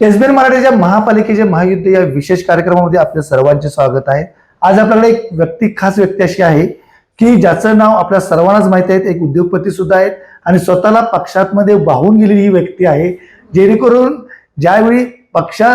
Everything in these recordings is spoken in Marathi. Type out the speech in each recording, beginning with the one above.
एसबीएन मराठीच्या महापालिकेचे महायुद्ध या विशेष कार्यक्रमामध्ये आपल्या सर्वांचे स्वागत आहे. आज आपल्याकडे एक व्यक्ती खास व्यक्ती अशी आहे की ज्याचं नाव आपल्या सर्वांनाच माहिती आहे. एक उद्योगपती सुद्धा आहेत आणि स्वतःला पक्षातमध्ये वाहून गेलेली ही व्यक्ती आहे. जेणेकरून ज्यावेळी पक्षा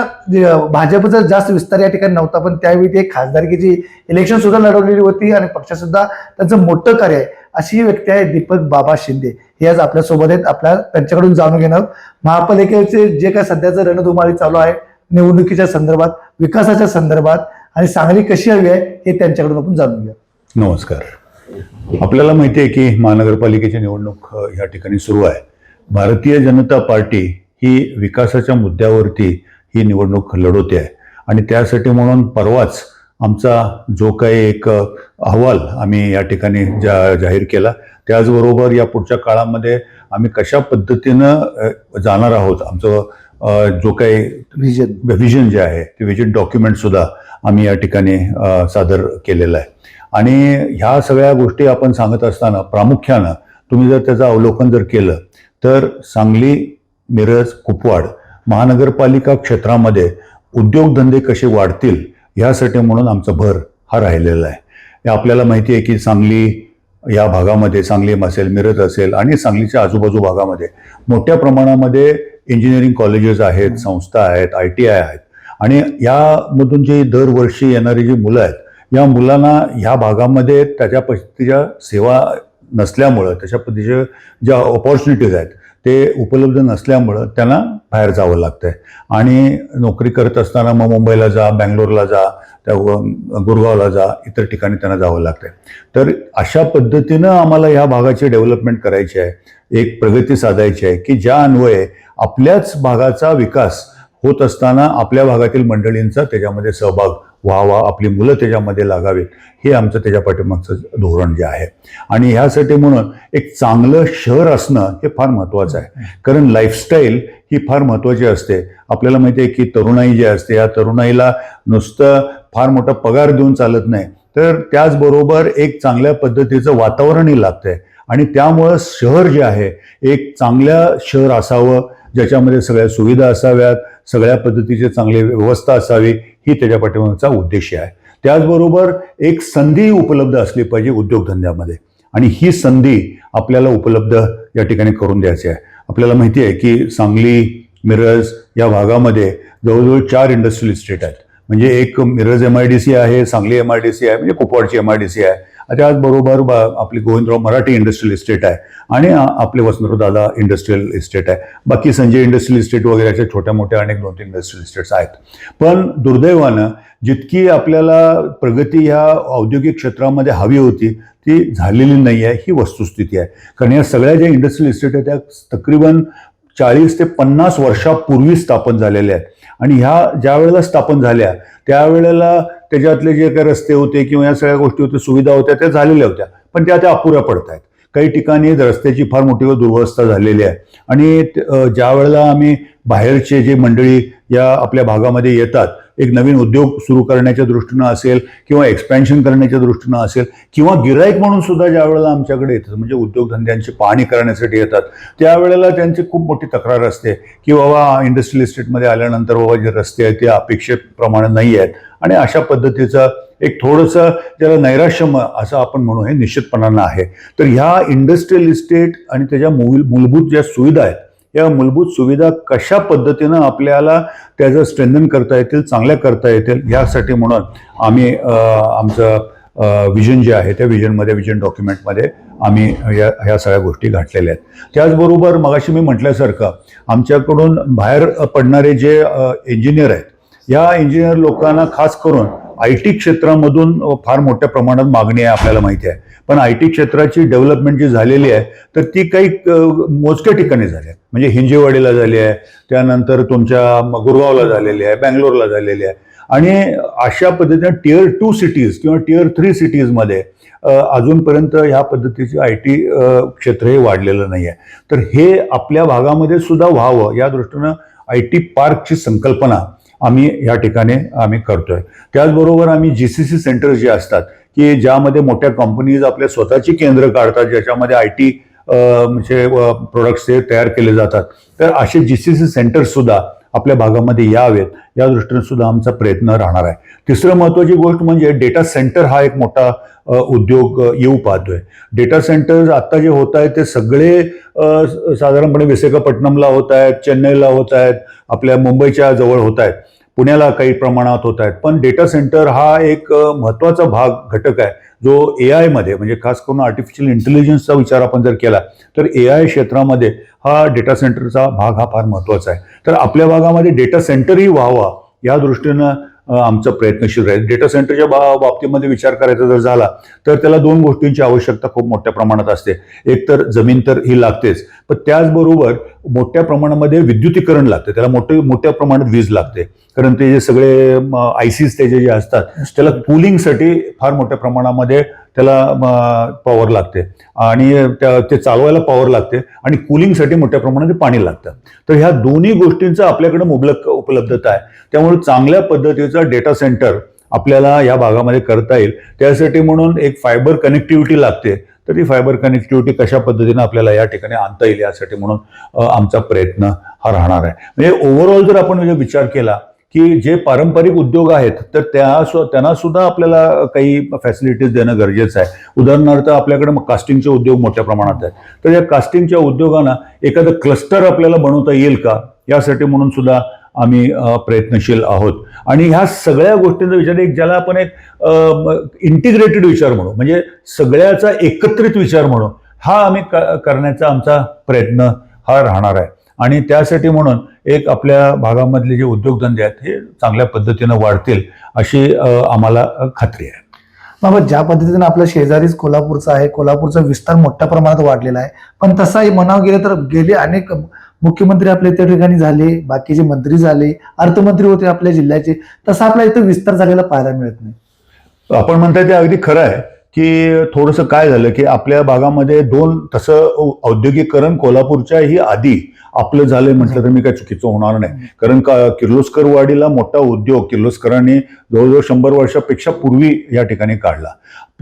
भाजपचा जास्त विस्तार या ठिकाणी नव्हता पण त्यावेळी ते खासदारकीची इलेक्शन सुद्धा लढवलेली होती आणि पक्षासुद्धा त्यांचं मोठं कार्य आहे. अशी ही व्यक्ती आहे दीपक बाबा शिंदे. हे आज आपल्यासोबत आहेत. आपल्या त्यांच्याकडून जाणून घेणार. महापालिकेचे जे काय सध्याचं रणधुमाळी चालू आहे निवडणुकीच्या संदर्भात विकासाच्या संदर्भात आणि सांगली कशी हवी आहे हे त्यांच्याकडून आपण जाणून घेऊ. नमस्कार. आपल्याला माहिती आहे की महानगरपालिकेची निवडणूक ह्या या ठिकाणी सुरू आहे. भारतीय जनता पार्टी ही विकासाच्या मुद्द्यावरती ही निवडणूक लढवते आहे. आणि त्यासाठी म्हणून परवाच आमचा जो काही एक अहवाल आम्ही या ठिकाणी जा जाहीर केला. त्याचबरोबर या पुढच्या काळामध्ये आम्ही कशा पद्धतीनं जाणार आहोत? आमचं जो काही व्हिजन व्हिजन जे आहे ते व्हिजन डॉक्युमेंट सुद्धा आम्ही या ठिकाणी सादर केलेलं आहे. आणि ह्या सगळ्या गोष्टी आपण सांगत असताना प्रामुख्यानं तुम्ही जर त्याचं अवलोकन जर केलं तर सांगली मिरज कुपवाड महानगरपालिका क्षेत्रामध्ये उद्योगधंदे कसे वाढतील ह्यासाठी म्हणून आमचा भर हा राहिलेला आहे. आपल्याला माहिती आहे की सांगली या भागामध्ये सांगली असेल मिरज असेल आणि सांगलीच्या आजूबाजू भागामध्ये. मोठ्या प्रमाणामध्ये इंजिनिअरिंग कॉलेजेस आहेत संस्था आहेत आय टी आय आहेत. आणि यामधून जी दरवर्षी येणारी जी मुलं आहेत या मुलांना ह्या भागामध्ये त्याच्या पद्धतीच्या सेवा नसल्यामुळं त्याच्या पद्धतीच्या ज्या ऑपॉर्च्युनिटीज आहेत ते उपलब्ध नसल्यामुळं त्यांना बाहेर जावं लागतं आहे आणि नोकरी करत असताना मग मुंबईला जा बँगलोरला जा त्या गुरगावला जा इतर ठिकाणी त्यांना जावं लागतं आहे तर अशा पद्धतीनं आम्हाला ह्या भागाची डेव्हलपमेंट करायची आहे एक प्रगती साधायची आहे की ज्या अन्वये आपल्याच भागाचा विकास होत असताना आपल्या भागातील मंडळींचा त्याच्यामध्ये सहभाग व्हावा आपली मुलं त्याच्यामध्ये लागावीत हे आमचं त्याच्या पाठीमागचं धोरण जे आहे. आणि ह्यासाठी म्हणून एक चांगलं शहर असणं हे फार महत्त्वाचं आहे. कारण लाईफस्टाईल ही फार महत्त्वाची असते. आपल्याला माहिती आहे की तरुणाई जी असते या तरुणाईला नुसतं फार मोठा पगार देऊन चालत नाही. तर त्याचबरोबर एक चांगल्या पद्धतीचं वातावरणही लागतं आहे आणि त्यामुळं शहर जे आहे एक चांगल्या शहर असावं ज्याच्यामध्ये सगळ्या सुविधा असाव्यात सगळ्या पद्धतीची चांगली व्यवस्था असावी ही त्याच्या पाठिंबाचा उद्देश आहे. त्याचबरोबर एक संधी उपलब्ध असली पाहिजे उद्योगधंद्यामध्ये. आणि ही संधी आपल्याला उपलब्ध या ठिकाणी करून द्यायची आहे. आपल्याला माहिती आहे की सांगली मिरज या भागामध्ये जवळजवळ चार इंडस्ट्रियल इस्टेट आहेत. म्हणजे एक Miraj M I D C आहे Sangli M I D C आहे म्हणजे कुपवाडची एम आय डी सी आहे. त्याचबरोबर आपली गोविंदराव मराठी इंडस्ट्रियल इस्टेट आहे आणि आपले वसंतराव दादा इंडस्ट्रियल इस्टेट आहे. बाकी संजय इंडस्ट्रियल इस्टेट वगैरेच्या छोट्या मोठ्या अनेक दोन तीन इंडस्ट्रियल इस्टेट्स आहेत. पण दुर्दैवानं जितकी आपल्याला प्रगती ह्या औद्योगिक क्षेत्रामध्ये हवी होती ती झालेली नाही आहे ही वस्तुस्थिती आहे. कारण या सगळ्या ज्या इंडस्ट्रियल इस्टेट आहेत त्या तकरीबन चाळीस ते पन्नास वर्षापूर्वी स्थापन झालेल्या आहेत. आणि ह्या ज्या वेळेला स्थापन झाल्या त्यावेळेला त्याच्यातले जे काही रस्ते होते किंवा या सगळ्या गोष्टी होत्या सुविधा होत्या त्या झालेल्या होत्या. पण त्या त्या अपुऱ्या पडत आहेत काही ठिकाणी रस्त्याची फार मोठी दुर्वस्था झालेली आहे. आणि ज्या वेळेला आम्ही बाहेरचे जे मंडळी या आपल्या भागामध्ये येतात. एक नवीन उद्योग सुरू करण्याच्या दृष्टीनं असेल किंवा एक्सपॅन्शन करण्याच्या दृष्टीनं असेल किंवा गिराईक म्हणून सुद्धा ज्या वेळेला आमच्याकडे येतात म्हणजे उद्योगधंद्यांची पाहणी करण्यासाठी येतात त्यावेळेला त्यांची खूप मोठी तक्रार असते की बाबा इंडस्ट्रियल इस्टेटमध्ये आल्यानंतर बाबा जे रस्ते आहेत ते अपेक्षेप्रमाणे नाही आहेत. आणि अशा पद्धतीचं एक थोडंसं ज्याला नैराश्यम असं आपण म्हणू हे निश्चितपणानं आहे. तर ह्या इंडस्ट्रियल इस्टेट आणि त्याच्या मूल मूलभूत ज्या सुविधा आहेत या मूलभूत सुविधा कशा पद्धतीनं आपल्याला त्याचं स्ट्रेंथन करता येतील चांगल्या करता येतील यासाठी म्हणून आम्ही आमचं विजन जे आहे त्या विजनमध्ये विजन डॉक्युमेंटमध्ये आम्ही या ह्या सगळ्या गोष्टी घातलेल्या आहेत. त्याचबरोबर मगाशी मी म्हटल्यासारखं आमच्याकडून बाहेर पडणारे जे इंजिनियर आहेत या इंजिनियर लोकांना खास करून आय टी क्षेत्रामधून फार मोठ्या प्रमाणात मागणी आहे आपल्याला माहिती आहे. पण आय टी क्षेत्राची डेव्हलपमेंट जी झालेली आहे तर ती काही मोजक्या ठिकाणी झाली आहे. म्हणजे हिंजेवाडीला झाली आहे त्यानंतर तुमच्या गुरगावला झालेली आहे बँगलोरला झालेली आहे. आणि अशा पद्धतीने टिअर टू सिटीज किंवा टिअर थ्री सिटीजमध्ये अजूनपर्यंत ह्या पद्धतीचे आय टी क्षेत्र हे वाढलेलं नाही आहे. तर हे आपल्या भागामध्ये सुद्धा व्हावं या दृष्टीनं आय टी पार्कची संकल्पना आम्ही या ठिकाणी आम्ही करतोय. त्याचबरोबर आम्ही जी सी सी सेंटर्स जे असतात की ज्यामध्ये मोठ्या कंपनीज आपल्या स्वतःची केंद्र काढतात ज्याच्यामध्ये आय टी म्हणजे प्रोडक्ट्स ते तयार केले जातात. तर असे जी सी सी सेंटर्ससुद्धा आपल्या भागामध्ये यावेत. या दृष्टीने सुद्धा आमचा प्रयत्न राहणार आहे. तिसरं महत्त्वाची गोष्ट म्हणजे डेटा सेंटर हा एक मोठा उद्योग येऊ पाहतोय. डेटा सेंटर्स आत्ता जे होत आहेत ते सगळे साधारणपणे विशाखापट्टणमला होत आहेत चेन्नईला होत आहेत आपल्या मुंबईच्या जवळ होत आहेत. पुण्याला काही प्रमाणात होत आहेत. पण डेटा सेंटर हा एक महत्त्वाचा भाग घटक आहे. जो ए आयमध्ये म्हणजे खास करून आर्टिफिशियल इंटेलिजन्सचा विचार आपण जर केला तर ए आय क्षेत्रामध्ये हा डेटा सेंटरचा भाग हा फार महत्त्वाचा आहे. तर आपल्या भागामध्ये डेटा सेंटरही व्हावा या दृष्टीनं आमचा प्रयत्नशील राहील. डेटा सेंटरच्या बा बाबतीमध्ये विचार करायचा जर झाला तर त्याला दोन गोष्टींची आवश्यकता खूप मोठ्या प्रमाणात असते. एक तर जमीन तर ही लागतेच पण त्याचबरोबर मोठ्या प्रमाणामध्ये विद्युतीकरण लागते. त्याला मोठे मोठ्या प्रमाणात वीज लागते. कारण ते जे सगळे आयसीस त्याचे जे असतात त्याला कुलिंगसाठी फार मोठ्या प्रमाणामध्ये त्याला पॉवर लागते. आणि त्या ते चालवायला पॉवर लागते. आणि कुलिंगसाठी मोठ्या प्रमाणात पाणी लागतं. तर ह्या दोन्ही गोष्टींचं आपल्याकडे मुबलक उपलब्धता आहे. त्यामुळे चांगल्या पद्धतीचं डेटा सेंटर आपल्याला या भागामध्ये करता येईल. त्यासाठी म्हणून एक फायबर कनेक्टिव्हिटी लागते. तर ती फायबर कनेक्टिव्हिटी कशा पद्धतीनं आपल्याला या ठिकाणी आणता येईल यासाठी म्हणून आमचा प्रयत्न हा राहणार आहे. म्हणजे ओव्हरऑल जर आपण म्हणजे विचार केला की जे पारंपरिक उद्योग आहेत तर त्या त्यांना सुद्धा आपल्याला काही फॅसिलिटीज देणं गरजेचं आहे. उदाहरणार्थ आपल्याकडे कास्टिंगचे उद्योग मोठ्या प्रमाणात आहेत. तर या कास्टिंगच्या उद्योगांना एखादं क्लस्टर आपल्याला बनवता येईल का? यासाठी म्हणून सुद्धा आम्ही प्रयत्नशील आहोत. आणि ह्या सगळ्या गोष्टींचा विचार एक ज्याला आपण एक इंटिग्रेटेड विचार म्हणू. म्हणजे सगळ्याचा एकत्रित विचार म्हणू. हा आम्ही करण्याचा आमचा प्रयत्न हा राहणार आहे. आणि त्यासाठी म्हणून एक आपल्या भागामधले जे उद्योगधंदे आहेत हे चांगल्या पद्धतीनं वाढतील अशी आम्हाला खात्री आहे. बाबा ज्या पद्धतीने आपल्या शेजारीच कोल्हापूरचा आहे कोल्हापूरचा विस्तार मोठ्या प्रमाणात वाढलेला आहे पण तसाही म्हणावं गेलं तर गेले अनेक मुख्यमंत्री आपल्या त्या ठिकाणी झाले बाकीचे मंत्री झाले अर्थमंत्री होते आपल्या जिल्ह्याचे तसा आपला इथं विस्तार झालेला पाहायला मिळत नाही. आपण म्हणताय ते अगदी खरं आहे की थोडंसं काय झालं की आपल्या भागामध्ये दोन तसं औद्योगिकरण औद्योगिकरण कोल्हापूरच्याही आधी आपलं झालंय म्हटलं तर मी काय चुकीचं होणार नाही. कारण का किर्लोस्कर वाडीला मोठा उद्योग किर्लोस्करांनी जवळजवळ शंभर वर्षापेक्षा पूर्वी या ठिकाणी काढला.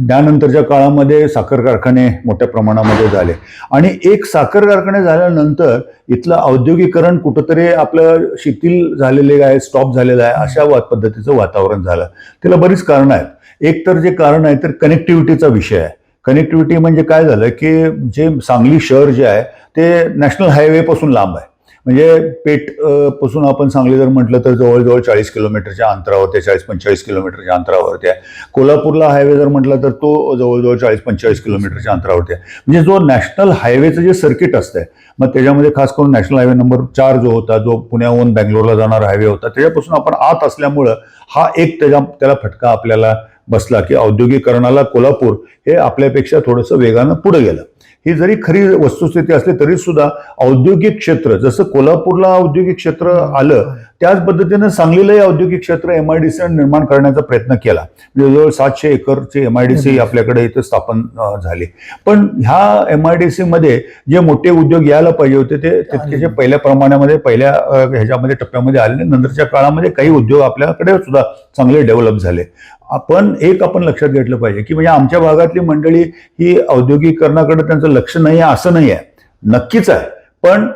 त्यानंतरच्या काळामध्ये साखर कारखाने मोठ्या प्रमाणामध्ये झाले. आणि एक साखर कारखाने झाल्यानंतर इथलं औद्योगिकरण कुठंतरी आपलं शिथिल झालेले आहे स्टॉप झालेलं आहे अशा वा- पद्धतीचं वातावरण झालं. त्याला बरीच कारणं आहेत. एक तर जे कारण आहे तर कनेक्टिव्हिटीचा विषय आहे. कनेक्टिव्हिटी म्हणजे काय झालं की जे सांगली शहर जे आहे ते नॅशनल हायवेपासून लांब आहे. म्हणजे पेठपासून आपण सांगली जर म्हटलं तर जवळजवळ चाळीस किलोमीटरच्या अंतरावरती चाळीस पंचेचाळीस किलोमीटरच्या अंतरावरती आहे. कोल्हापूरला हायवे जर म्हटलं तर तो जवळजवळ चाळीस पंचेचाळीस किलोमीटरच्या अंतरावरती आहे. म्हणजे जो नॅशनल हायवेचं जे सर्किट असतंय मग त्याच्यामध्ये खास करून नॅशनल हायवे नंबर चार जो होता जो पुण्याहून बँगलोरला जाणारा हायवे होता त्याच्यापासून आपण आत असल्यामुळं हा एक त्याच्या त्याला फटका आपल्याला बसला की औद्योगिकरणाला कोल्हापूर हे आपल्यापेक्षा थोडंसं वेगानं पुढे गेलं. ही जरी खरी वस्तुस्थिती असली तरी सुद्धा औद्योगिक क्षेत्र जसं कोल्हापूरला औद्योगिक क्षेत्र आलं त्याच पद्धतीनं सांगलीलाही औद्योगिक क्षेत्र एम आय डी सी निर्माण करण्याचा प्रयत्न केला. म्हणजे जवळ सातशे एकरची एम आय डी सी आपल्याकडे इथे स्थापन झाली. पण ह्या एम आय डी सी मध्ये जे मोठे उद्योग यायला पाहिजे होते ते तितकेचे पहिल्या प्रमाणामध्ये पहिल्या ह्याच्यामध्ये टप्प्यामध्ये आले. नंतरच्या काळामध्ये काही उद्योग आपल्याकडे सुद्धा चांगले डेव्हलप झाले. आपण एक आपण लक्षात घेतलं पाहिजे की म्हणजे आमच्या भागातली मंडळी ही औद्योगिकरणाकडे त्यांचं लक्ष नाही आहे असं नाही आहे नक्कीच आहे. पण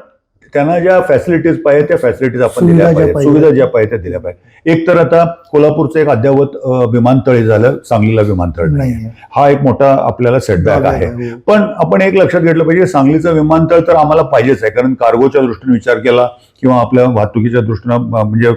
त्यांना ज्या फॅसिलिटीज पाहिजे त्या फॅसिलिटीज आपण दिल्या पाहिजे. सुविधा ज्या पाहिजे त्या दिल्या पाहिजे एक तर आता कोल्हापूरचं एक अद्यावत विमानतळ झालं सांगलीला विमानतळ नाही हा एक मोठा आपल्याला सेटबॅक आहे. पण आपण एक लक्षात घेतलं पाहिजे सांगलीचं विमानतळ तर आम्हाला पाहिजेच आहे. कारण कार्गोच्या दृष्टीने विचार केला किंवा आपल्या वाहतुकीच्या दृष्टीनं म्हणजे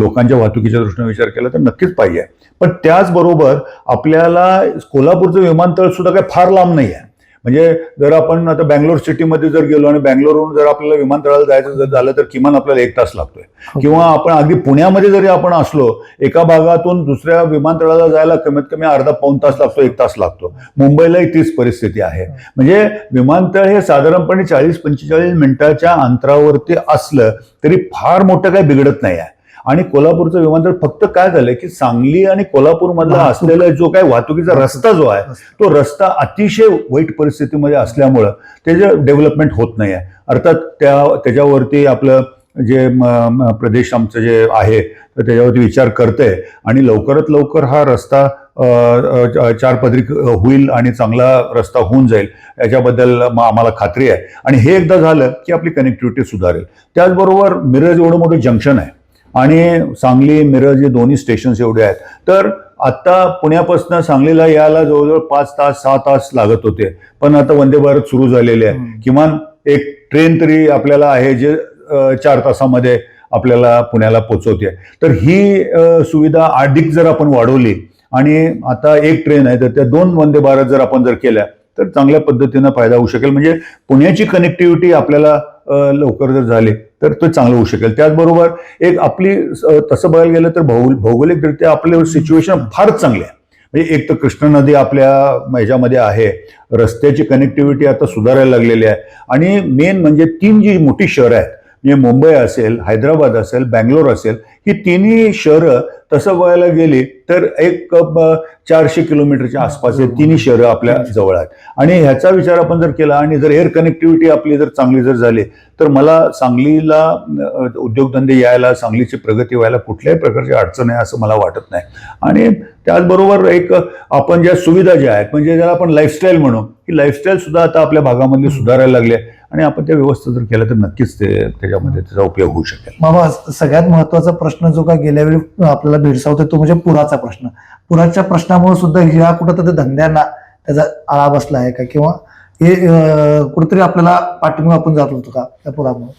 लोकांच्या वाहतुकीच्या दृष्टीने विचार केला तर नक्कीच पाहिजे. पण त्याचबरोबर आपल्याला कोल्हापूरचं विमानतळ सुद्धा काही फार लांब नाही आहे. म्हणजे जर आपण आता बँगलोर सिटीमध्ये जर गेलो आणि बँगलोरहून जर आपल्याला विमानतळाला जायचं जर झालं तर किमान आपल्याला एक तास लागतोय. किंवा आपण अगदी पुण्यामध्ये जरी आपण असलो एका भागातून दुसऱ्या विमानतळाला जायला कमीत कमी अर्धा पाऊन तास लागतो एक तास लागतो. मुंबईलाही तीच परिस्थिती आहे. म्हणजे विमानतळ हे साधारणपणे चाळीस पंचेचाळीस मिनिटाच्या अंतरावरती असलं तरी फार मोठं काही बिघडत नाही आहे. आणि कोल्हापूरचं विमानतळ फक्त काय झालंय की सांगली आणि कोल्हापूर मधला वाहतूक. असलेला जो काय वाहतुकीचा रस्ता जो आहे तो रस्ता अतिशय वाईट परिस्थितीमध्ये असल्यामुळं त्याचं डेव्हलपमेंट होत नाही आहे अर्थात त्या त्याच्यावरती आपलं जे प्रदेश आमचं जे आहे तर त्याच्यावरती विचार करते आणि लवकरात लवकर हा रस्ता चार पदरी होईल आणि चांगला रस्ता होऊन जाईल याच्याबद्दल आम्हाला खात्री आहे. आणि हे एकदा झालं की आपली कनेक्टिव्हिटी सुधारेल. त्याचबरोबर मिरज एवढं मोठं जंक्शन आहे. आणि सांगली मिरज हे दोन्ही स्टेशन्स एवढे आहेत. तर आता पुण्यापासून सांगलीला यायला जवळजवळ पाच तास सहा तास लागत होते. पण आता वंदे भारत सुरू झालेले आहे. किमान एक ट्रेन तरी आपल्याला आहे जे चार तासामध्ये आपल्याला पुण्याला पोचवते. तर ही सुविधा अधिक जर आपण वाढवली आणि आता एक ट्रेन आहे तर त्या दोन वंदे भारत जर आपण जर केल्या तर चांगल्या पद्धतीनं फायदा होऊ शकेल. म्हणजे पुण्याची कनेक्टिव्हिटी आपल्याला लवकर जर झाली तर ते चांगलं होऊ शकेल. त्याचबरोबर एक आपली तसं बघायला गेलं तर भौगोल भौगोलिकरित्या आपलं सिच्युएशन फारच चांगली आहे. म्हणजे एक तर कृष्णा नदी आपल्या ह्याच्यामध्ये आहे. रस्त्याची कनेक्टिव्हिटी आता सुधारायला लागलेली आहे. आणि मेन म्हणजे तीन जी मोठी शहरं आहेत म्हणजे मुंबई असेल हैदराबाद असेल बँगलोर असेल ही तिन्ही शहरं तसं बघायला गेली तर एक चारशे किलोमीटरच्या आसपास हे तिन्ही शहरं आपल्या जवळ आहेत. आणि ह्याचा विचार आपण जर केला आणि जर एअर कनेक्टिव्हिटी आपली जर चांगली जर झाली तर मला सांगलीला उद्योगधंदे यायला सांगलीची प्रगती व्हायला कुठल्याही प्रकारची अडचण आहे असं मला वाटत नाही. आणि त्याचबरोबर एक आपण ज्या सुविधा ज्या आहेत म्हणजे ज्याला आपण लाईफस्टाईल म्हणू ही लाईफस्टाईल सुद्धा आता आपल्या भागामधली सुधारायला लागली आहे. आणि आपण त्या व्यवस्था जर केल्या तर नक्कीच ते त्याच्यामध्ये त्याचा उपयोग होऊ शकेल. बाबा सगळ्यात महत्त्वाचा प्रश्न जो का गेल्या वेळी आपल्याला भेडसावतोय तो म्हणजे पुराचा प्रश्न. पुराच्या प्रश्नामुळे सुद्धा ह्या कुठं तर धंद्यांना त्याचा आळा बसला आहे का? किंवा हे कुठेतरी आपल्याला पाठिंबा आपण जात होतो का त्या पुरामुळे?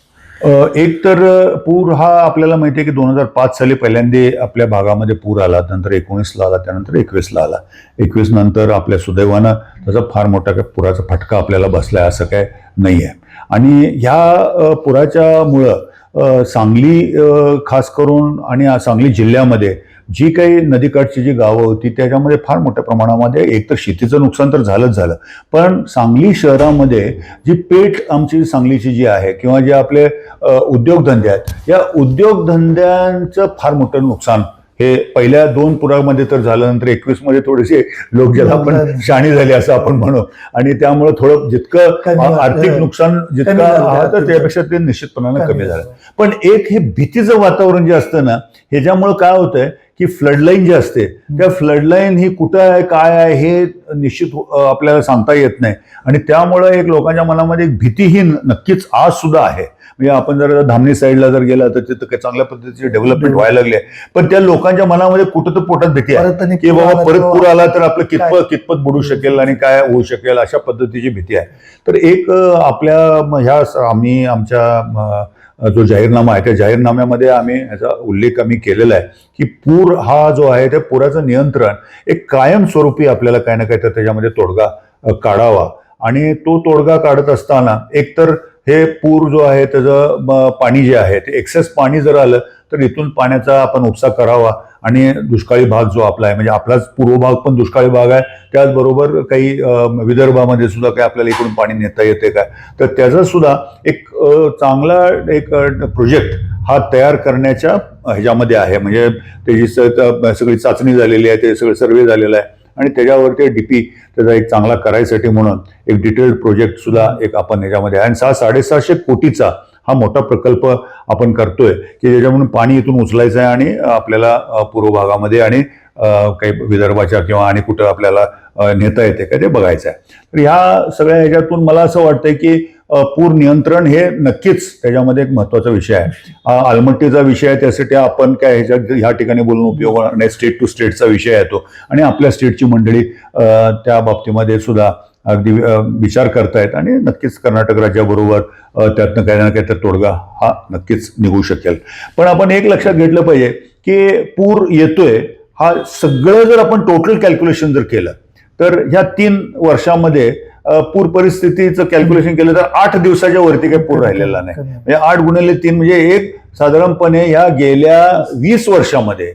एक तर पूर हा आपल्याला माहिती आहे की दोन हजार पाच साली पहिल्यांदा आपल्या भागामध्ये पूर आला नंतर एकोणीसला आला त्यानंतर एकवीसला आला. एकवीस नंतर आपल्या सुदैवानं त्याचा फार मोठा काय पुराचा फटका आपल्याला बसलाय असं काय नाही आहे आणि ह्या पुराच्यामुळं सांगली खास करून आणि सांगली जिल्ह्यामध्ये जी काही नदीकाठची जी गावं होती त्याच्यामध्ये फार मोठ्या प्रमाणामध्ये एक तर शेतीचं नुकसान तर झालंच झालं. पण सांगली शहरामध्ये जी पेठ आमची सांगलीची जी आहे किंवा जे आपले उद्योगधंदे आहेत या उद्योगधंद्यांचं फार मोठं नुकसान हे पहिल्या दोन पुरामध्ये तर झालं नंतर एकवीसमध्ये थोडेसे लोक ज्याला आपण शाणी झाले असं आपण म्हणू आणि त्यामुळे थोडं जितकं. आर्थिक नुकसान जितकं कमी झालं. आहे, तर त्यापेक्षा ते निश्चितपणाने कमी झालं. पण एक हे भीतीचं वातावरण जे असतं ना ह्याच्यामुळे काय होतंय की फ्लडलाईन जी असते त्या फ्लडलाईन ही कुठं आहे काय आहे हे निश्चित अ, आपल्याला सांगता येत नाही आणि त्यामुळे एक लोकांच्या मनामध्ये एक भीती ही नक्कीच आज सुद्धा आहे म्हणजे आपण जर धामणी साईडला जर गेला तर तिथं काही चांगल्या पद्धतीचे डेव्हलपमेंट व्हायला लागले. पण त्या लोकांच्या मनामध्ये कुठं तर पोटात भीती आहे की बाबा परत पूर आला तर आपलं काय? कितपत कितपत बुडू शकेल आणि काय होऊ शकेल अशा पद्धतीची भीती आहे तर एक आपल्या ह्या आम्ही आमच्या जो जाहीरनामा आहे त्या जाहीरनाम्यामध्ये आम्ही ह्याचा उल्लेख आम्ही केलेला आहे की पूर हा जो आहे त्या पुराचं नियंत्रण एक कायमस्वरूपी आपल्याला काही ना काही तर त्याच्यामध्ये तोडगा काढावा आणि तो तोडगा काढत असताना एकतर हे पूर जो आहे त्याचं म, पाणी जे आहे ते एक्सेस पाणी जर आलं तर इथून पाण्याचा आपण उपसा करावा. आणि दुष्काळी भाग जो आपला आहे म्हणजे आपलाच पूर्व भाग पण दुष्काळी भाग आहे त्याचबरोबर काही विदर्भामध्ये सुद्धा काही आपल्याला इकडून पाणी नेता येते काय तर त्याचा सुद्धा एक चांगला एक प्रोजेक्ट हा तयार करण्याच्या ह्याच्यामध्ये आहे. म्हणजे त्याची स- त- सगळी चाचणी झालेली आहे ते सगळं सर्वे झालेलं आहे. आणि त्याच्यावरती डीपी त्याचा एक चांगला करायसाठी म्हणून एक डिटेल्ड प्रोजेक्ट सुद्धा एक आपण याच्यामध्ये आणि सहा साडेसहाशे कोटीचा हा मोठा प्रकल्प आपण करतोय की ज्याच्यामधून पाणी इथून उचलायचं आहे आणि आपल्याला पूर्व भागामध्ये आणि काही विदर्भाच्या किंवा आणि कुठं आपल्याला नेता येते का ते बघायचं आहे. तर ह्या सगळ्या ह्याच्यातून मला असं वाटतंय की पूर नियंत्रण हे नक्कीच त्याच्यामध्ये एक महत्त्वाचा विषय आहे. आलमट्टीचा विषय आहे त्यासाठी आपण काय ह्याच्या ह्या ठिकाणी बोलून उपयोग होणार नाही. स्टेट टू स्टेटचा विषय येतो आणि आपल्या स्टेटची मंडळी त्या बाबतीमध्ये सुद्धा अगदी विचार करतायत आणि नक्कीच कर्नाटक राज्याबरोबर त्यातनं काही ना काही तर तोडगा हा नक्कीच निघू शकेल. पण आपण एक लक्षात घेतलं पाहिजे की पूर येतोय हा सगळं जर आपण टोटल कॅल्क्युलेशन जर केलं तर ह्या तीन वर्षामध्ये पूर परिस्थितीचं कॅल्क्युलेशन केलं तर आठ दिवसाच्या वरती काही पूर राहिलेला नाही. म्हणजे आठ गुणिले तीन म्हणजे एक. साधारणपणे ह्या गेल्या वीस वर्षामध्ये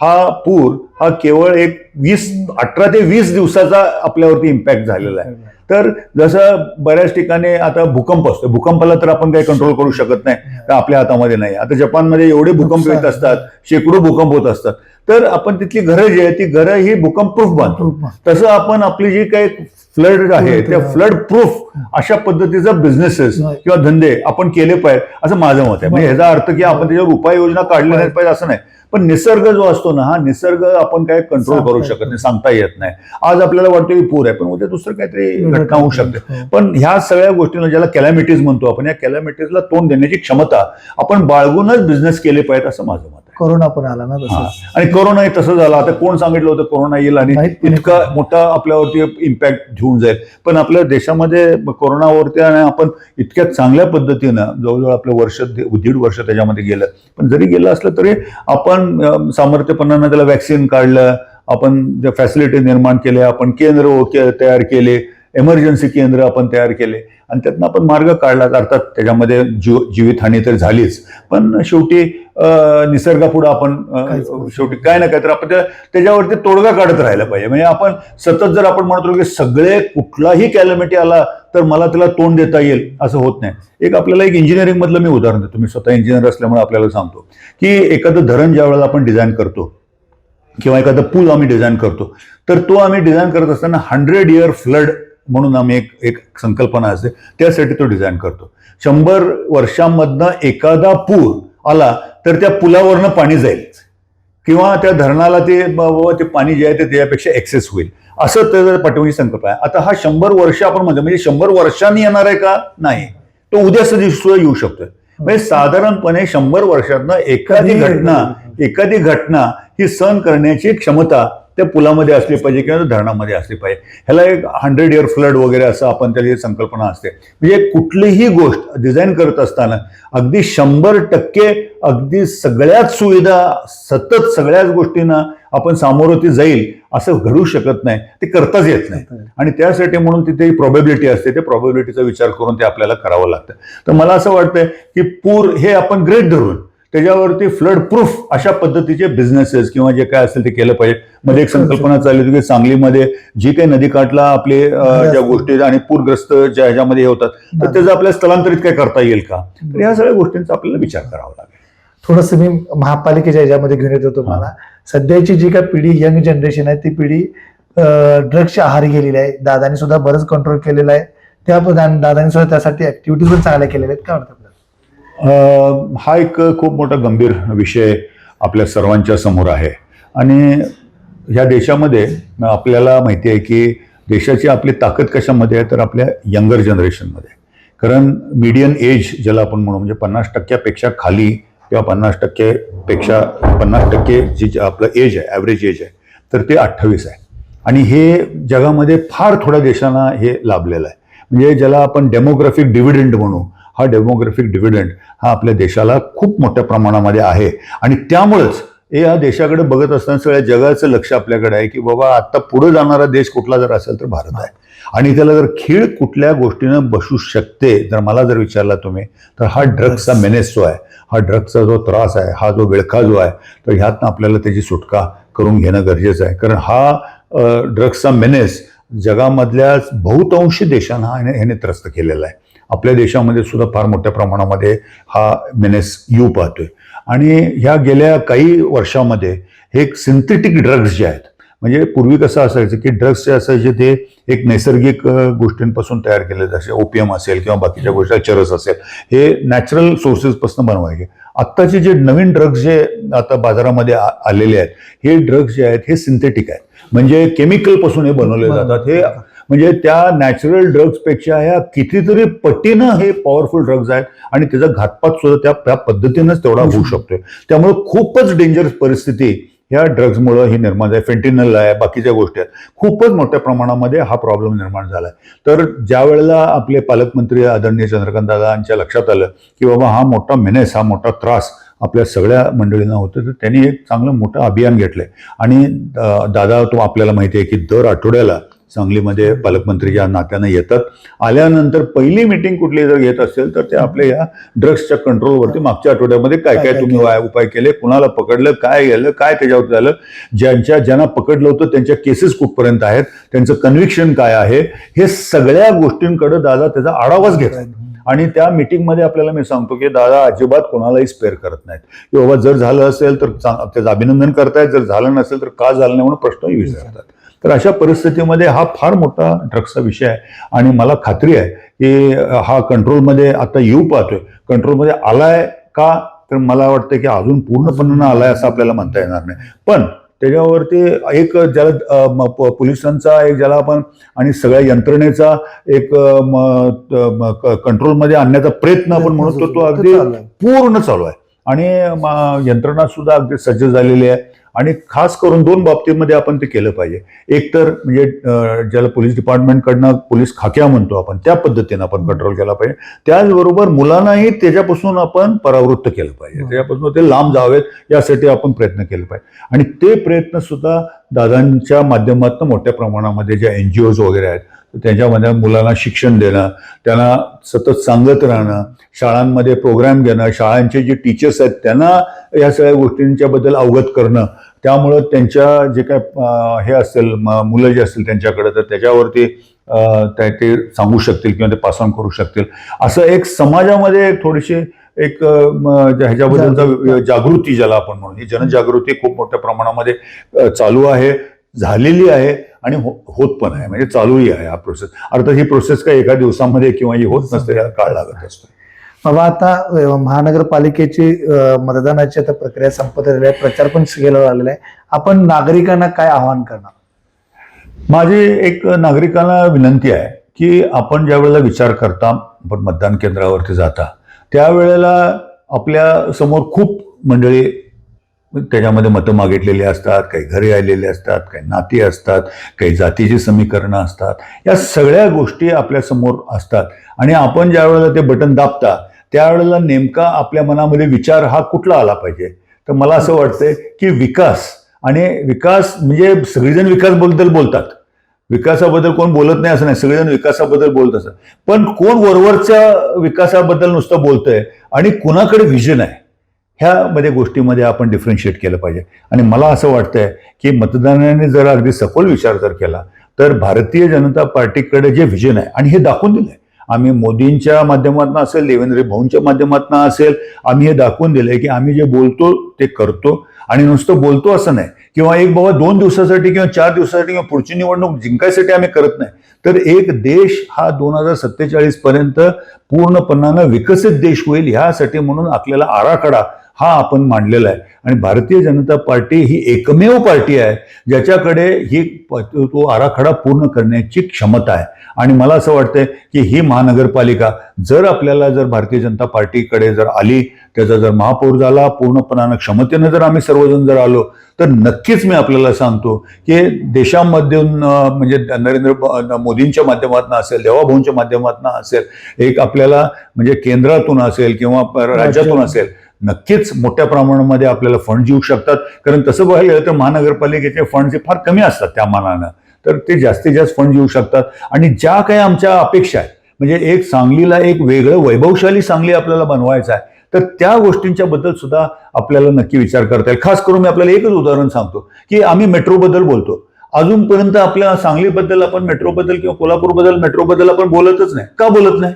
हा पूर हा केवळ एक वीस अठरा ते वीस दिवसाचा आपल्यावरती इम्पॅक्ट झालेला आहे. तर जसं बऱ्याच ठिकाणी आता भूकंप असतो. भूकंपाला तर आपण काही कंट्रोल करू शकत नाही. तर आपल्या हातामध्ये नाही. आता जपानमध्ये एवढे भूकंप येत असतात शेकडो भूकंप होत असतात. तर आपण तिथली घरं जी आहेत ती घरं ही भूकंप प्रूफ बांधतो तसं आपण आपली जी काही फ्लड आहे त्या फ्लड प्रूफ अशा पद्धतीचा बिझनेसेस किंवा धंदे आपण केले पाहिजे असं माझं मत आहे. म्हणजे ह्याचा अर्थ की आपण त्याच्यावर उपाययोजना काढल्या नाही पाहिजे असं नाही. पण निसर्ग जो असतो ना हा निसर्ग आपण काय कंट्रोल करू शकत नाही. सांगता येत नाही. आज आपल्याला वाटतं की पूर आहे पण उद्या दुसरं काहीतरी घटना होऊ शकते. पण ह्या सगळ्या गोष्टींना ज्याला कॅलॅमिटीज म्हणतो आपण या कॅलॅमिटीजला तोंड देण्याची क्षमता आपण बाळगूनच बिझनेस केले पाहिजे असं माझं मत कोरोना पण आला ना. तसंच. आणि कोरोनाही तसं झालं. आता कोण सांगितलं होतं कोरोना येईल आणि माहीत पण इतका मोठा आपल्यावरती इम्पॅक्ट घेऊन जाईल. पण आपल्या देशामध्ये कोरोनावरती आणि आपण इतक्या चांगल्या पद्धतीनं जवळजवळ आपलं वर्ष दीड वर्ष त्याच्यामध्ये गेलं. पण जरी गेलं असलं तरी आपण अं, सामर्थ्यपणानं त्याला वॅक्सिन काढलं आपण ज्या फॅसिलिटी निर्माण केल्या आपण केंद्र के- तयार केले एमर्जन्सी केंद्र आपण तयार केले. आणि त्यातनं आपण मार्ग काढला अर्थात त्याच्यामध्ये जीव जीवितहानी तर झालीच. पण शेवटी निसर्गापुढे आपण शेवटी काय ना काय तर आपण त्या- त्याच्यावरती तोडगा काढत राहायला पाहिजे. म्हणजे आपण सतत जर आपण म्हणतो की सगळे कुठलाही कॅलॅमिटी आला तर मला त्याला तोंड देता येईल असं होत नाही. एक आपल्याला एक इंजिनिअरिंग मधलं मी उदाहरण देतो. मी स्वतः इंजिनियर असल्यामुळे आपल्याला सांगतो की एखादं धरण ज्या वेळेला आपण डिझाईन करतो किंवा एखादा पूल आम्ही डिझाईन करतो तर तो आम्ही डिझाईन करत असताना हंड्रेड इयर फ्लड म्हणून आम्ही एक एक संकल्पना असते. त्यासाठी तो डिझाईन करतो. शंभर वर्षांमधनं एखादा पूर आला तर त्या पुलावरनं पाणी जाईल. किंवा त्या धरणाला ते ते पाणी जे आहे ते त्याच्यापेक्षा एक्सेस होईल. असं त्याचं पाठवणी संकल्प आहे. आता हा शंभर वर्ष आपण म्हणतो म्हणजे शंभर वर्षांनी येणार आहे का? नाही. तो उद्या सुद्धा येऊ शकतोय. म्हणजे साधारणपणे शंभर वर्षातनं एखादी घटना एखादी घटना ही सहन करण्याची क्षमता त्या पुलामध्ये असली पाहिजे किंवा धरणामध्ये असली पाहिजे. ह्याला एक हंड्रेड इयर फ्लड वगैरे असं आपण त्याची संकल्पना असते. म्हणजे कुठलीही गोष्ट डिझाईन करत असताना अगदी शंभर टक्के अगदी सगळ्याच सुविधा सतत सगळ्याच गोष्टींना आपण सामोरं जाईल असं घडू शकत नाही. ते करताच येत नाही. आणि त्यासाठी म्हणून तिथे प्रॉबेबिलिटी असते. त्या प्रॉबेबिलिटीचा विचार करून ते आपल्याला करावं लागतं. तर मला असं वाटतंय की पूर हे आपण ग्रेट धरून त्याच्यावरती फ्लड प्रूफ अशा पद्धतीचे बिझनेसेस किंवा जे काय असेल ते केलं पाहिजे. मध्ये एक संकल्पना चालली होती की सांगलीमध्ये जी काही नदीकाठला आपले ज्या गोष्टी आणि पूरग्रस्त ज्या ह्याच्यामध्ये हे होतात तर त्याचं आपल्याला स्थलांतरित काय करता येईल का? तर या सगळ्या गोष्टींचा आपल्याला विचार करावा लागेल. थोडस मी महापालिकेच्या ह्याच्यामध्ये घेऊन येतो तुम्हाला. सध्याची जी काय पिढी यंग जनरेशन आहे ती पिढी ड्रग्सच्या आहारी गेलेली आहे. दादानी सुद्धा बरंच कंट्रोल केलेलं आहे. त्या दादानी सुद्धा त्यासाठी ऍक्टिव्हिटीज पण चांगल्या केलेल्या आहेत. काय? अ, हा एक खूप मोठा गंभीर विषय आपल्या सर्वांच्या समोर आहे. आणि ह्या देशामध्ये आपल्याला माहिती आहे की देशाची आपली ताकद कशामध्ये आहे? तर आपल्या यंगर जनरेशनमध्ये. कारण मीडियन एज ज्याला आपण म्हणू म्हणजे पन्नास टक्क्यापेक्षा खाली किंवा पन्नास टक्केपेक्षा पन्नास टक्के जी आपलं एज आहे ॲव्हरेज एज आहे तर ते अठ्ठावीस आहे. आणि हे जगामध्ये फार थोड्या देशांना हे लाभलेलं आहे. म्हणजे ज्याला आपण डेमोग्राफिक डिव्हिडंड म्हणू हा डेमोग्राफिक डिव्हिडंड हा आपल्या देशाला खूप मोठ्या प्रमाणामध्ये आहे. आणि त्यामुळंच हे या देशाकडे बघत असताना सगळ्या जगाचं लक्ष आपल्याकडे आहे की बाबा आता पुढे जाणारा देश कुठला जर असेल तर भारत आहे. आणि त्याला जर खीळ कुठल्या गोष्टीनं बसू शकते जर मला जर विचारला तुम्ही तर हा ड्रग्सचा मेनेस जो आहे. हा ड्रग्सचा जो त्रास आहे हा जो विळखा जो आहे तर ह्यातनं आपल्याला त्याची सुटका करून घेणं गरजेचं आहे. कारण हा ड्रग्सचा मेनेस जगामधल्या बहुतांशी देशांना ह्याने ह्याने त्रस्त केलेला आहे. आपल्या देशामध्ये सुद्धा फार मोठ्या प्रमाणामध्ये हा मेनेस येऊ पाहतोय. आणि ह्या गेल्या काही वर्षामध्ये हे सिंथेटिक ड्रग्स जे आहेत म्हणजे पूर्वी कसं असायचं की ड्रग्स जे असायचे ते एक नैसर्गिक गोष्टींपासून तयार केले जसे ओपीएम असेल किंवा बाकीच्या गोष्टी चरस असेल हे नॅचरल सोर्सेसपासून बनवायचे. आत्ताचे जे नवीन ड्रग्स जे आता बाजारामध्ये आलेले आहेत हे ड्रग्स जे आहेत हे सिंथेटिक आहेत. म्हणजे केमिकलपासून हे बनवले जातात. हे म्हणजे त्या नॅचरल ड्रग्सपेक्षा ह्या कितीतरी पटीनं हे पॉवरफुल ड्रग्ज आहेत आणि त्याचा घातपात सुद्धा त्या त्या पद्धतीनंच तेवढा होऊ शकतोय. त्यामुळे खूपच डेंजरस परिस्थिती ह्या ड्रग्जमुळं ही निर्माण आहे फेंटिनल आहे बाकीच्या गोष्टी आहेत. खूपच मोठ्या प्रमाणामध्ये हा प्रॉब्लेम निर्माण झाला आहे तर ज्या वेळेला आपले पालकमंत्री आदरणीय चंद्रकांत दादा यांच्या लक्षात आलं की बाबा हा मोठा मेनेस हा मोठा त्रास आपल्या सगळ्या मंडळींना होतं तर त्यांनी एक चांगलं मोठं अभियान घेतलंय. आणि दादा तो आपल्याला माहिती आहे की दर आठवड्याला सांगलीमध्ये पालकमंत्रीच्या नात्यानं येतात आल्यानंतर पहिली मिटिंग कुठली जर घेत असेल तर ते आपल्या या ड्रग्सच्या कंट्रोलवरती मागच्या आठवड्यामध्ये काय काय तुम्ही उपाय केले कुणाला पकडलं काय गेलं काय त्याच्यावर झालं ज्यांच्या ज्यांना पकडलं होतं त्यांच्या केसेस कुठपर्यंत आहेत त्यांचं कन्व्हिक्शन काय आहे हे सगळ्या गोष्टींकडे दादा त्याचा आढावाच घेतात. आणि त्या मीटिंगमध्ये आपल्याला मी सांगतो की दादा अजिबात कोणालाही स्पेअर करत नाहीत. की बाबा जर झालं असेल तर त्याचं अभिनंदन करतायत जर झालं नसेल तर का झालं नाही म्हणून प्रश्नही विचारतात तर अशा परिस्थितीमध्ये हा फार मोठा ड्रग्सचा विषय आहे. आणि मला खात्री आहे की हा कंट्रोलमध्ये आता येऊ पाहतोय. कंट्रोलमध्ये आलाय का? तर मला वाटतं की अजून पूर्णपणे आलाय असं आपल्याला म्हणता येणार नाही. पण त्याच्यावरती एक ज्याला पोलिसांचा एक ज्याला आपण आणि सगळ्या यंत्रणेचा एक कंट्रोलमध्ये आणण्याचा प्रयत्न आपण म्हणतो तो अगदी. पूर्ण चालू आहे. आणि यंत्रणा सुद्धा अगदी सज्ज झालेली आहे. आणि खास करून दोन बाबतीमध्ये आपण ते केलं पाहिजे. एक तर म्हणजे ज्याला पोलीस डिपार्टमेंटकडनं पोलीस खाक्या म्हणतो आपण त्या पद्धतीनं आपण कंट्रोल केला पाहिजे. त्याचबरोबर मुलांनाही त्याच्यापासून आपण परावृत्त केलं पाहिजे. त्याच्यापासून ते लांब जावेत यासाठी आपण प्रयत्न केले पाहिजे. आणि ते प्रयत्न सुद्धा दादांच्या माध्यमातून मोठ्या प्रमाणामध्ये ज्या एन जी ओज वगैरे आहेत त्याच्यामध्ये मुलांना शिक्षण देणं त्यांना सतत सांगत राहणं शाळांमध्ये प्रोग्राम घेणं शाळांचे जे टीचर्स आहेत त्यांना या सगळ्या गोष्टींच्या बद्दल अवगत करणं त्यामुळं त्यांच्या जे काय हे असेल मुलं जे असतील त्यांच्याकडे तर त्याच्यावरती ते सांगू शकतील किंवा ते पास ऑन करू शकतील. असं एक समाजामध्ये एक थोडीशी एक ह्याच्याबद्दलचा जागरूकता. जागृती. ज्याला आपण म्हणू. ही जनजागृती खूप मोठ्या प्रमाणामध्ये चालू आहे झालेली आहे आणि हो- होत पण आहे. म्हणजे चालूही आहे हा प्रोसेस अर्थात ही प्रोसेस काही एका दिवसामध्ये किंवा ही होत नसते याला काळ लागत असतो. बाबा आता महानगरपालिकेची मतदानाची आता प्रक्रिया संपत आलेली आहे. प्रचार पण गेला लागलेला आहे. आपण नागरिकांना काय आवाहन करणार? माझी एक नागरिकांना विनंती आहे की आपण ज्या वेळेला विचार करता आपण मतदान केंद्रावरती जाता त्यावेळेला आपल्यासमोर खूप मंडळी त्याच्यामध्ये मतं मागितलेली असतात काही घरी आलेले असतात काही नाती असतात काही जातीची समीकरणं असतात. या सगळ्या गोष्टी आपल्यासमोर असतात. आणि आपण ज्या वेळेला ते बटन दाबता त्यावेळेला नेमका आपल्या मनामध्ये विचार हा कुठला आला पाहिजे? तर मला असं वाटतंय की विकास आणि विकास म्हणजे सगळेजण विकासबद्दल बोलतात. विकासाबद्दल कोण बोलत नाही असं नाही. सगळेजण विकासाबद्दल बोलत असतात. पण कोण वरवरच्या विकासाबद्दल नुसतं बोलतंय आणि कुणाकडे व्हिजन आहे ह्यामध्ये गोष्टीमध्ये आपण डिफरन्शिएट केलं पाहिजे. आणि मला असं वाटतंय की मतदानाने जर अगदी सखोल विचार जर केला तर भारतीय जनता पार्टीकडे जे व्हिजन आहे आणि हे दाखवून दिलंय आम्ही मोदींच्या माध्यमातून असेल देवेंद्र भाऊंच्या माध्यमातून असेल आम्ही हे दाखवून दिलंय की आम्ही जे बोलतो ते करतो. आणि नुसतं बोलतो असं नाही. किंवा एक बाबा दोन दिवसासाठी किंवा चार दिवसासाठी किंवा पुढची निवडणूक जिंकायसाठी आम्ही करत नाही. तर एक देश हा दोन हजार सत्तेचाळीस पर्यंत पूर्णपणानं विकसित देश होईल ह्यासाठी म्हणून आपल्याला आराखडा हा आपण मांडलेला आहे. आणि भारतीय जनता पार्टी ही एकमेव पार्टी आहे ज्याच्याकडे ही तो आराखडा पूर्ण करण्याची क्षमता आहे. आणि मला असं वाटतंय की ही महानगरपालिका जर आपल्याला जर भारतीय जनता पार्टीकडे जर आली त्याचा जर महापौर झाला पूर्णपणानं क्षमतेनं जर आम्ही सर्वजण जर आलो तर नक्कीच मी आपल्याला सांगतो की देशामधून म्हणजे नरेंद्र मोदींच्या माध्यमातून असेल देवाभाऊंच्या माध्यमातून असेल एक आपल्याला म्हणजे केंद्रातून असेल किंवा राज्यातून. असेल नक्कीच मोठ्या प्रमाणामध्ये आपल्याला फंड येऊ शकतात. कारण तसं बघायला गेलं तर महानगरपालिकेचे फंड जे फार कमी असतात त्या मानानं. तर ते जास्तीत जास्त फंड येऊ शकतात. आणि ज्या काही आमच्या अपेक्षा आहेत म्हणजे एक सांगलीला एक वेगळं वैभवशाली सांगली आपल्याला बनवायचं आहे तर त्या गोष्टींच्या बद्दल सुद्धा आपल्याला नक्की विचार करता येईल. खास करून मी आपल्याला एकच उदाहरण सांगतो की आम्ही मेट्रोबद्दल बोलतो. अजूनपर्यंत आपल्या सांगलीबद्दल आपण मेट्रोबद्दल किंवा कोल्हापूरबद्दल मेट्रोबद्दल आपण बोलतच नाही. का बोलत नाही?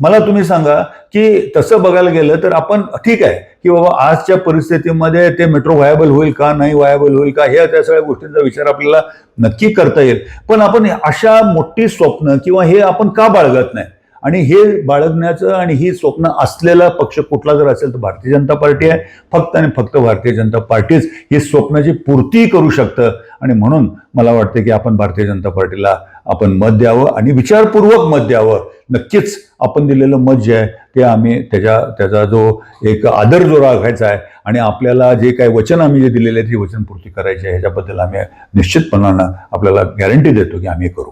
मला तुम्ही सांगा की तसं बघायला गेलं तर आपण ठीक आहे की बाबा आजच्या परिस्थितीमध्ये ते मेट्रो व्हायबल होईल का नाही व्हायबल होईल का ह्या त्या सगळ्या गोष्टींचा विचार आपल्याला नक्की करता येईल. पण आपण अशा मोठी स्वप्न किंवा हे आपण का बाळगत नाही? आणि हे बाळगण्याचं आणि ही स्वप्न असलेला पक्ष कुठला जर असेल तर भारतीय जनता पार्टी आहे. फक्त आणि फक्त भारतीय जनता पार्टीच ही स्वप्नाची पूर्ती करू शकतं. आणि म्हणून मला वाटतं की आपण भारतीय जनता पार्टीला आपण मत द्यावं आणि विचारपूर्वक मत द्यावं. नक्कीच आपण दिलेलं मत जे आहे ते आम्ही त्याच्या त्याचा जो एक आदर जो राखायचा आहे आणि आपल्याला जे काही वचन आम्ही जे दिलेले आहे ती वचनपूर्ती करायची आहे ह्याच्याबद्दल आम्ही निश्चितपणानं आपल्याला गॅरंटी देतो की आम्ही करू.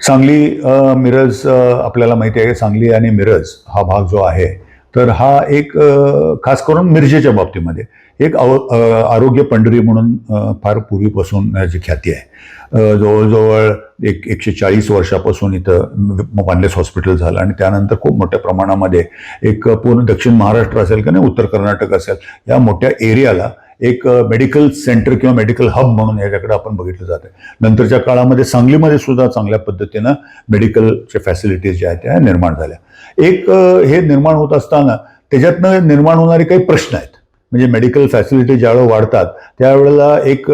सांगली मिरज आपल्याला माहिती आहे सांगली आणि मिरज हा भाग जो आहे तर हा एक खास करून मिरजेच्या बाबतीमध्ये एक आव- आरोग्य पंढरी म्हणून फार पूर्वीपासून याची ख्याती आहे. जवळजवळ एक एकशे चाळीस वर्षापासून इथं वानलेस हॉस्पिटल झालं आणि त्यानंतर खूप मोठ्या प्रमाणामध्ये एक पूर्ण दक्षिण महाराष्ट्र असेल का नाही उत्तर कर्नाटक असेल या मोठ्या एरियाला एक मेडिकल सेंटर किंवा मेडिकल हब म्हणून याच्याकडे आपण बघितलं जातं नंतरच्या काळामध्ये सांगलीमध्ये सुद्धा चांगल्या पद्धतीनं मेडिकलच्या फॅसिलिटीज ज्या आहेत त्या निर्माण झाल्या. एक हे निर्माण होत असताना त्याच्यातनं निर्माण होणारे काही प्रश्न आहेत. म्हणजे मेडिकल फॅसिलिटी ज्यावेळेला वाढतात त्यावेळेला एक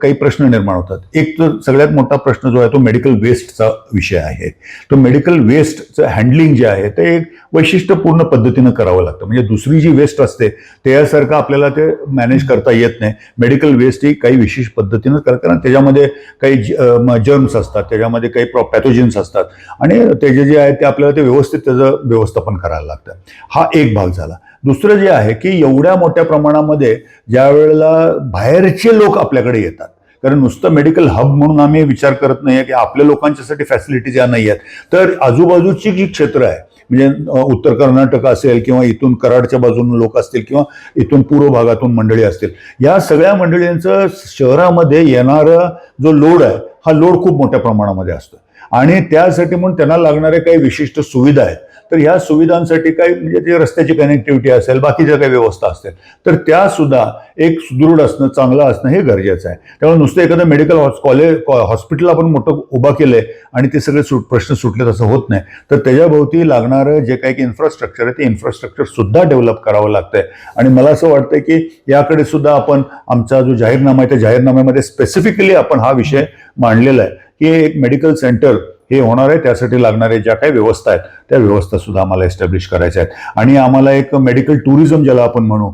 काही प्रश्न निर्माण होतात. एक तर सगळ्यात मोठा प्रश्न जो आहे तो मेडिकल वेस्टचा विषय आहे. तो मेडिकल वेस्टचं हँडलिंग जे आहे ते एक वैशिष्ट्यपूर्ण पद्धतीनं करावं लागतं. म्हणजे दुसरी जी वेस्ट असते त्यासारखं आपल्याला ते मॅनेज करता येत नाही. मेडिकल वेस्ट ही काही विशेष पद्धतीनं करा कारण त्याच्यामध्ये काही जर्म्स असतात त्याच्यामध्ये काही पॅथोजन्स असतात. आणि त्याचे जे आहे ते आपल्याला ते व्यवस्थित त्याचं व्यवस्थापन करायला लागतं. हा एक भाग झाला. दुसरं जे आहे की एवढ्या मोठ्या प्रमाणामध्ये ज्या वेळेला बाहेरचे लोक आपल्याकडे येतात कारण नुसतं मेडिकल हब म्हणून आम्ही विचार करत नाही आहे की आपल्या लोकांच्यासाठी फॅसिलिटीज या नाही आहेत. तर आजूबाजूची जी क्षेत्र आहे म्हणजे उत्तर कर्नाटक असेल किंवा इथून कराडच्या बाजून लोक असतील किंवा इथून पूर्व भागातून मंडळी असतील या सगळ्या मंडळींचं शहरामध्ये येणारा जो लोड आहे हा लोड खूप मोठ्या प्रमाणामध्ये असतो. आणि त्यासाठी म्हणून त्यांना लागणाऱ्या काही विशिष्ट सुविधा आहेत. तर ह्या सुविधांसाठी काही म्हणजे ते रस्त्याची कनेक्टिव्हिटी असेल बाकीच्या काही व्यवस्था असतील तर त्या सुद्धा एक सुदृढ असणं चांगलं असणं हे गरजेचं आहे. त्यामुळे नुसतं एखादं मेडिकल कॉलेज हॉस्पिटल आपण मोठं उभा आहे आणि ते सगळे सुट प्रश्न सुटले तसं होत नाही. तर त्याच्याभोवती लागणारं जे काही इन्फ्रास्ट्रक्चर आहे ते इन्फ्रास्ट्रक्चर सुद्धा डेव्हलप करावं लागतंय. आणि मला असं वाटतंय की याकडे सुद्धा आपण आमचा जो जाहीरनामा आहे त्या जाहीरनाम्यामध्ये स्पेसिफिकली आपण हा विषय मांडलेला आहे की एक मेडिकल सेंटर हे होणार आहे. त्यासाठी लागणाऱ्या ज्या काही व्यवस्था आहेत त्या व्यवस्था सुद्धा आम्हाला एस्टॅब्लिश करायच्या आहेत. आणि आम्हाला एक मेडिकल टुरिझम ज्याला आपण म्हणू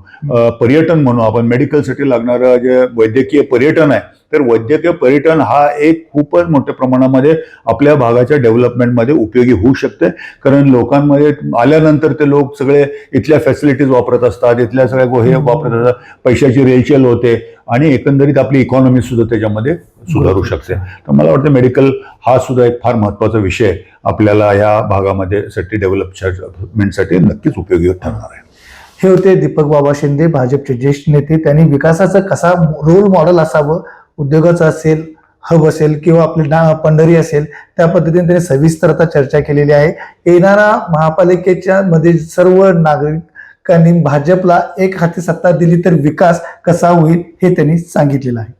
पर्यटन म्हणू आपण मेडिकलसाठी लागणारं जे वैद्यकीय पर्यटन आहे तर वैद्यकीय पर्यटन हा एक खूपच मोठ्या प्रमाणामध्ये आपल्या भागाच्या डेव्हलपमेंटमध्ये उपयोगी होऊ शकते. कारण लोकांमध्ये आल्यानंतर ते लोक सगळे इथल्या फॅसिलिटीज वापरत असतात इथल्या सगळ्या हे वापरत असतात. पैशाची रेलचेल होते आणि एकंदरीत आपली इकॉनॉमी सुद्धा त्याच्यामध्ये सुधारू शकते. तर मला वाटतं मेडिकल हा सुद्धा एक फार महत्त्वाचा विषय आपल्याला या भागामध्ये साठी डेव्हलपमेंटसाठी नक्कीच उपयोगी ठरणार आहे. हे होते दीपक बाबा शिंदे भाजपचे ज्येष्ठ नेते. त्यांनी विकासाचं कसा रोल मॉडेल असावं उद्योगाचं असेल हब असेल किंवा आपली डा पंढरी असेल त्या पद्धतीने त्यांनी सविस्तर आता चर्चा केलेली आहे. येणारा महापालिकेच्या मध्ये सर्व नागरिकांनी भाजपला एक हाती सत्ता दिली तर विकास कसा होईल हे त्यांनी सांगितलेलं आहे.